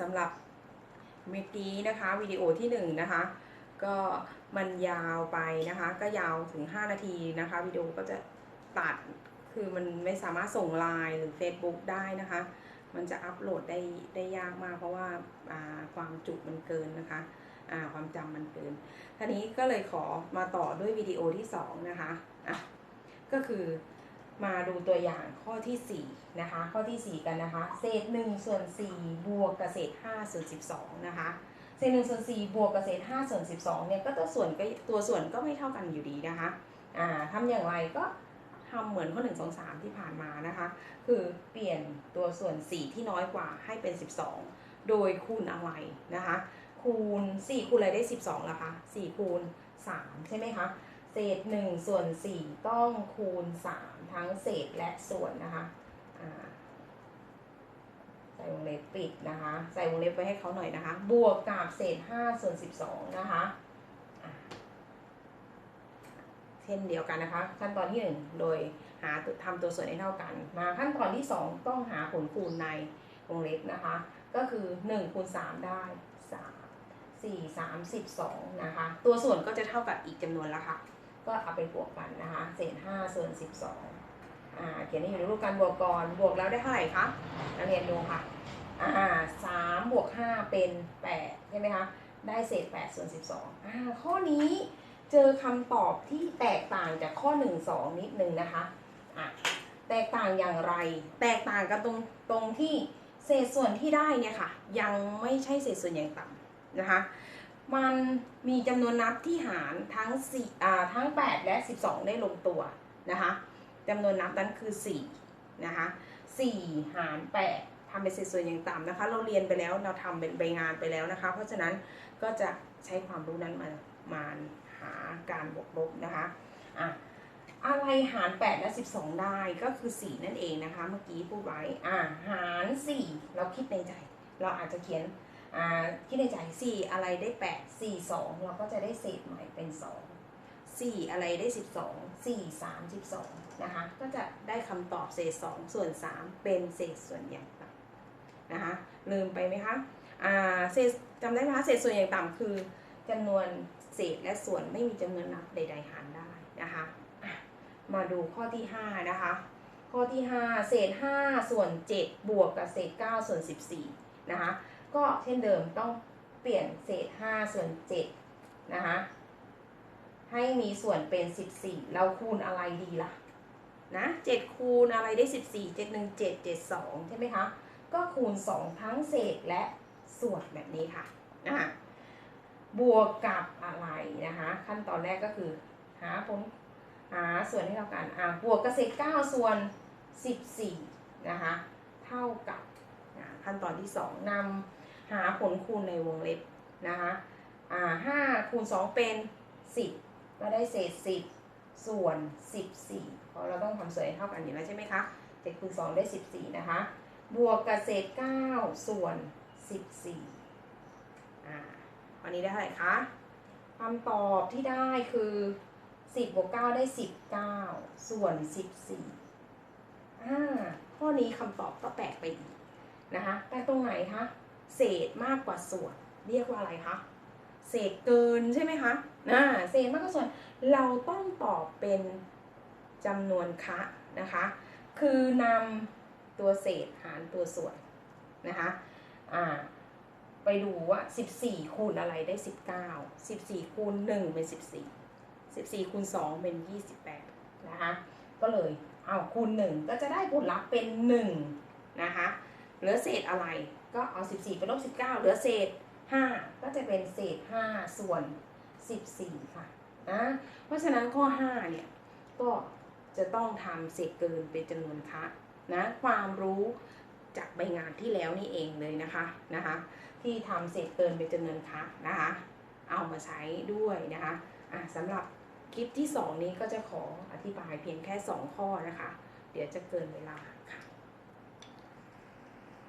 สำหรับเมื่อกี้นะคะวิดีโอที่1นงนะคะก็มันยาวไปนะคะก็ยาวถึง 5 นาทีนะคะวิดีโอก็จะตัดคือมันไม่สามารถส่งไลน์หรือ Facebook ได้นะคะ มันจะอัปโหลดได้ได้ยากมาก เพราะว่าความจุมันเกินนะคะความจำมันเกินทีนี้ก็เลยขอมาต่อด้วยวิดีโอที่ 2 นะคะะก็คือ มาดูตัวอย่างข้อที่4นะคะข้อที่ 4 กันนะคะ เศษ1ส่วน4บวกกับเศษ5ส่วน12นะคะเศษ1ส่วน4บวกกับเศษ5ส่วน12เนี่ยก็ตัวส่วนก็ตัวส่วนก็ไม่เท่ากันอยู่ดีนะคะอ่าทำอย่างไรก็ทำเหมือนข้อ1 2 3 ที่ผ่านมานะคะ คือเปลี่ยนตัวส่วน 4 ที่น้อยกว่าให้เป็น 12 โดยคูณอะไรนะคะ คูณ 4 คูณอะไรได้ 12ล่ะคะ4คูณ3ใช่ไหมคะ เศษ 1 ส่วน 4 ต้องคูณ 3 ทั้งเศษและส่วนนะคะใส่วงเล็บปิดนะคะ ใส่วงเล็บไว้ให้เขาหน่อยนะคะ บวกกับเศษ 5 ส่วน 12 นะคะเช่นเดียวกันนะคะ ขั้นตอนที่ 1 โดยหาทำตัวส่วนให้เท่ากัน มาขั้นตอนที่ 2 ต้องหาผลคูณในวงเล็บนะคะ ก็คือ1คูณ3ได้ 3 4 3 12 นะคะ ตัวส่วนก็จะเท่ากับอีกจำนวนแล้วค่ะ ก็เอาไปบวกกันนะคะเศษ5ส่วน12อ่าเขียนให้อยู่ในรูปการบวกก่อนบวกแล้วได้เท่าไหร่คะนักเรียนดูค่ะอ่าสามบวก5เป็น8ใช่ไหมคะได้เศษ8ส่วน12อ่าข้อนี้เจอคำตอบที่แตกต่างจากข้อ1 2นิดนึงนะคะอะแตกต่างอย่างไร แตกต่างกันตรงตรงที่เศษส่วนที่ได้เนี่ยค่ะ ยังไม่ใช่เศษส่วนอย่างต่ำนะคะ มันมีจำนวนนับที่หารทั้ง4อ่าทั้ง 8 และ 12 ได้ลงตัวนะคะจำนวนนับนั้นคือ4นะคะ4หาร8ทำเป็นเศษส่วนอย่างต่ำนะคะ เราเรียนไปแล้วเราทำเป็นใบงานไปแล้วนะคะ เพราะฉะนั้นก็จะใช้ความรู้นั้นมามาหาการบวกลบนะคะอะอะไรหาร 8 และ 12 ได้ก็คือ 4 นั่นเองนะคะ เมื่อกี้พูดไว้อ่าหาร 4 เราคิดในใจ เราอาจจะเขียน คิดในใจ4อะไรได้8 4 2เราก็จะได้เศษใหม่เป็น2 4อะไรได้12 4 3 12นะคะก็จะได้คำตอบเศษ2ส่วน3เป็นเศษส่วนอย่างต่ำนะคะลืมไปไหมคะเศษจำได้ไหมคะเศษส่วนอย่างต่ำคือจำนวนเศษและส่วนไม่มีจำนวนนับใด ๆ หารได้นะคะมาดูข้อที่5นะคะข้อที่ 5 เศษ 5 ส่วน 7 บวกกับเศษ 9 ส่วน 14นะคะ ก็เช่นเดิมต้องเปลี่ยนเศษ 5 ส่วน7นะคะให้มีส่วนเป็น 14 เราคูณอะไรดีล่ะนะ7คูณอะไรได้ 14 7 1 7 7 2 ใช่ไหมคะก็คูณ 2 ทั้งเศษและส่วนแบบนี้ค่ะนะคะบวกกับอะไรนะคะขั้นตอนแรกก็คือหาผลหาส่วนให้เท่ากันอ่าบวกกับเศษ9ส่วน 14 นะคะ เท่ากับ ขั้นตอนที่ 2นำหาผลคูณในวงเล็บนะคะอ่าห้าคูณสองเป็นสิบก็ได้เศษสิบส่วนสิบสี่เพราะเราต้องทำส่วนเท่ากันอยู่แล้วใช่ไหมคะเจ็ดคูณสองได้สิบสี่นะคะ บวกกับเศษเก้าส่วนสิบสี่อ่าวันนี้ได้เท่าไหร่คะคำตอบที่ได้คือสิบวกเก้าได้สิบเก้าส่วนสิบสี่อ่าข้อนี้คำตอบก็แปลกไปอีก นะคะแปลตรงไหนคะเศษมากกว่าส่วน เรียกว่าอะไรคะเศษเกินใช่ไหมคะนะเศษมากกว่าส่วน เราต้องตอบเป็นจำนวนคะนะคะ คือนำตัวเศษหารตัวส่วนนะคะอ่าไปดูว่า 14 คูณอะไรได้ 19 14 คูณ 1 เป็น 14 14 คูณ 2 เป็น 28 นะคะ ก็เลยเอาคูณ 1 ก็จะได้ผลลัพธ์เป็น 1 นะคะ เหลือเศษอะไรก็เอา 14ไปลบ19 เหลือเศษ 5 ก็จะเป็นเศษ 5 ส่วน 14 ค่ะนะเพราะฉะนั้นข้อ 5 เนี่ย ก็จะต้องทำเศษเกินเป็นจำนวนคะนะความรู้จากใบงานที่แล้วนี่เองเลยนะคะนะคะ ที่ทำเศษเกินเป็นจำนวนคะนะคะ เอามาใช้ด้วยนะคะอะสำหรับคลิปที่ 2 นี้ก็จะขออธิบายเพียงแค่ 2 ข้อนะคะ เดี๋ยวจะเกินเวลาค่ะ